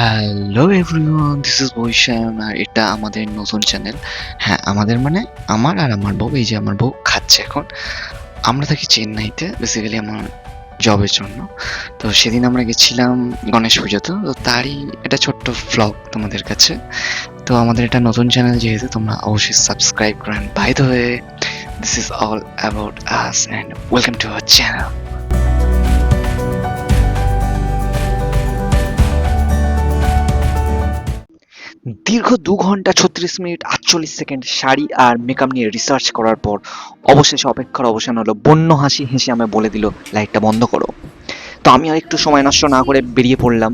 Hello everyone this is Baisham আর এটা আমাদের নতুন চ্যানেল হ্যাঁ আমাদের মানে আমার আর আমার বউ, এই যে আমার বউ খাচ্ছে এখন। আমরা থাকি চেন্নাইতে বেসিক্যালি আমার জবের জন্য। তো সেদিন আমরা গেছিলাম গণেশ পুজোতে তো তারই এটা ছোট্ট ভ্লগ তোমাদের কাছে। তো আমাদের এটা নতুন চ্যানেল যেহেতু, তোমরা অবশ্যই সাবস্ক্রাইব করেন। By the way this is all about us and welcome to our channel দীর্ঘ দু ঘণ্টা ছত্রিশ মিনিট আটচল্লিশ সেকেন্ড শাড়ি আর মেকআপ নিয়ে রিসার্চ করার পর অবশেষে অপেক্ষার অবসান হলো, বন্য হাসি হেসে আমায় বলে দিল লাইটটা বন্ধ করো। তো আমি আর একটু সময় নষ্ট না করে বেরিয়ে পড়লাম।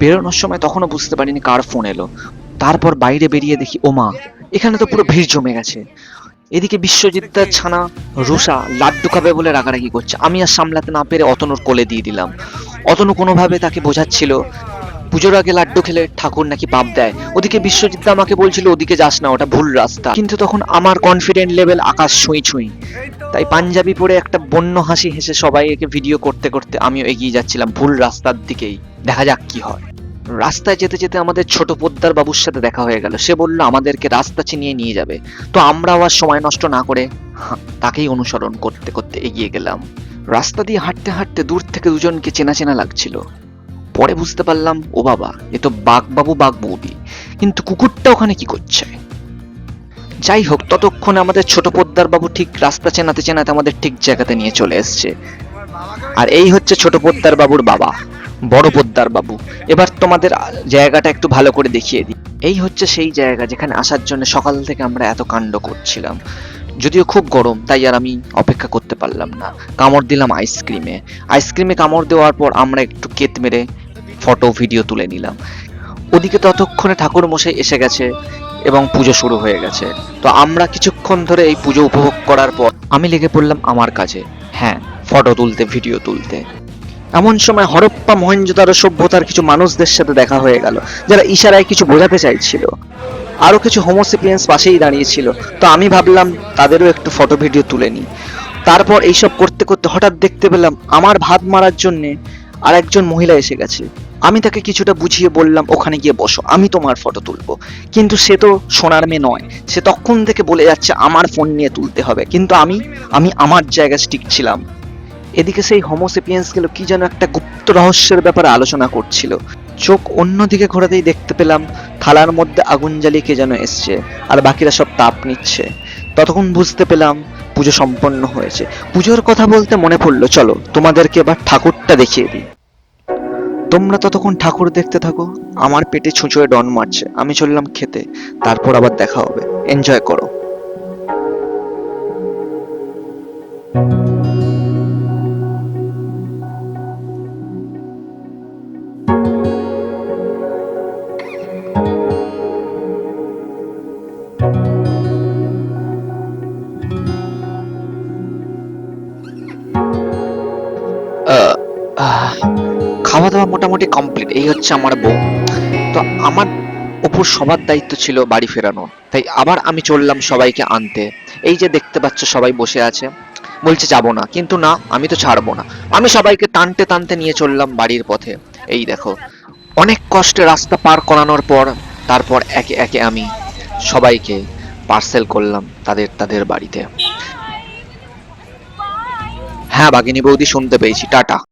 বেরোনোর সময় তখনও বুঝতে পারিনি কার ফোন এলো। তারপর বাইরে বেরিয়ে দেখি, ওমা, এখানে তো পুরো ভিড় জমে গেছে। এদিকে বিশ্বজিৎদার ছানা, রুষা লাড্ডু খাবে বলে রাগারাগি করছে। আমি আর সামলাতে না পেরে অতনুর কোলে দিয়ে দিলাম। অতনু কোনোভাবে তাকে বোঝাচ্ছিল পুজোর আগে লাড্ডু খেলে ঠাকুর নাকি পাপ দেয়? ওদিকে বিশ্বজিৎ আমাকে বলছিল, ওদিকে যাস না, ওটা ভুল রাস্তা। কিন্তু তখন আমার কনফিডেন্ট লেভেল আকাশ ছুঁই ছুঁই। তাই পাঞ্জাবি পরে একটা বন্য হাসি হেসে সবাই একে ভিডিও করতে করতে আমিও এগিয়ে যাচ্ছিলাম ভুল রাস্তার দিকেই। দেখা যাক কি হয়। রাস্তায় যেতে যেতে আমাদের ছোট পোদ্দার বাবুর সাথে দেখা হয়ে গেল। সে বলল, আমাদেরকে রাস্তা চিনিয়ে নিয়ে যাবে। তো আমরাও আর সময় নষ্ট না করে তাকেই অনুসরণ করতে করতে এগিয়ে গেলাম। রাস্তা দিয়ে হাঁটতে হাঁটতে দূর থেকে দুজনকে চেনা চেনা লাগছিল। পরে বুঝতে পারলাম, ও বাবা, এ তো বাঘবাবু বাঘ বৌদি কিন্তু কুকুরটা ওখানে কি করছে? যাই হোক, ততক্ষণে আমাদের ছোট পোদ্দার বাবু ঠিক রাস্তা চেনাতে চেনাতে আমাদের ঠিক জায়গাতে নিয়ে চলে এসছে। আর এই হচ্ছে ছোট পোদ্দার বাবুর বাবা, বড় পোদ্দার বাবু এবার তোমাদের জায়গাটা একটু ভালো করে দেখিয়ে দিই। এই হচ্ছে সেই জায়গা যেখানে আসার জন্য সকাল থেকে আমরা এত কাণ্ড করছিলাম। যদিও খুব গরম, তাই আর আমি অপেক্ষা করতে পারলাম না। কামড় দিলাম আইসক্রিমে আইসক্রিমে কামড় দেওয়ার পর আমরা একটু কেত মেরে ফটো ভিডিও তুলে নিলাম। ওদিকে ততক্ষণে ঠাকুর মশাই এসে গেছে এবং পুজো শুরু হয়ে গেছে। তো আমরা কিছুক্ষণ ধরে এই পুজো উপভোগ করার পর আমি লেগে পড়লাম আমার কাজে হ্যাঁ ফটো তুলতে ভিডিও তুলতে। এমন সময় হরপ্পা মহেঞ্জোদারো সভ্যতার কিছু মানুষদের সাথে দেখা হয়ে গেল, যারা ইশারায় কিছু বোঝাতে চাইছিল। আরও কিছু হোমোসেপিয়েন্স পাশেই দাঁড়িয়েছিল। তো আমি ভাবলাম, তাদেরও একটু ফটো ভিডিও তুলে নিই। তারপর এইসব করতে করতে হঠাৎ দেখতে পেলাম, আমার ভাত মারার জন্যে আর একজন মহিলা এসে গেছে। আমি তাকে কিছুটা বুঝিয়ে বললাম, ওখানে গিয়ে বসো, আমি তোমার ফটো তুলবো। কিন্তু সে তো সোনার মেয়ে নয়। সে তখন থেকে বলে যাচ্ছে, আমার ফোন নিয়ে তুলতে হবে। কিন্তু আমি আমি আমার জায়গায় স্টিক ছিলাম। এদিকে সেই হোমোসেপিয়েন্সগুলো কি যেন একটা গুপ্ত রহস্যের ব্যাপারে আলোচনা করছিল। চোখ অন্যদিকে ঘোরাতেই দেখতে পেলাম, থালার মধ্যে আগুন জ্বালিয়ে কে যেন এসছে, আর বাকিরা সব তাপ নিচ্ছে। ততক্ষণ বুঝতে পেলাম, পুজো সম্পন্ন হয়েছে। পুজোর কথা বলতে মনে পড়ল, চলো, তোমাদেরকে এবার ঠাকুরটা দেখিয়ে দিই। তোমরা ততক্ষণ ঠাকুর দেখতে থাকো। আমার পেটে ছুঁচোয় ডন মারছে। আমি চললাম খেতে। তারপর আবার দেখা হবে। এনজয় করো। খাওয়া দাওয়া মোটামুটি কমপ্লিট এই হচ্ছে আমার বউ। তো আমার ওপর সবার দায়িত্ব ছিল বাড়ি ফেরানো তাই আবার আমি চললাম সবাইকে আনতে। এই যে দেখতে পাচ্ছ সবাই বসে আছে। বলছে, যাব না। কিন্তু না, আমি তো ছাড়বো না। আমি সবাইকে টানতে টানতে নিয়ে চললাম বাড়ির পথে। এই দেখো, অনেক কষ্টে রাস্তা পার করানোর পর, তারপর একে একে আমি সবাইকে পার্সেল করলাম তাদের তাদের বাড়িতে। হ্যাঁ বাগিনী বৌদি, শুনতে পেয়েছি। টাটা।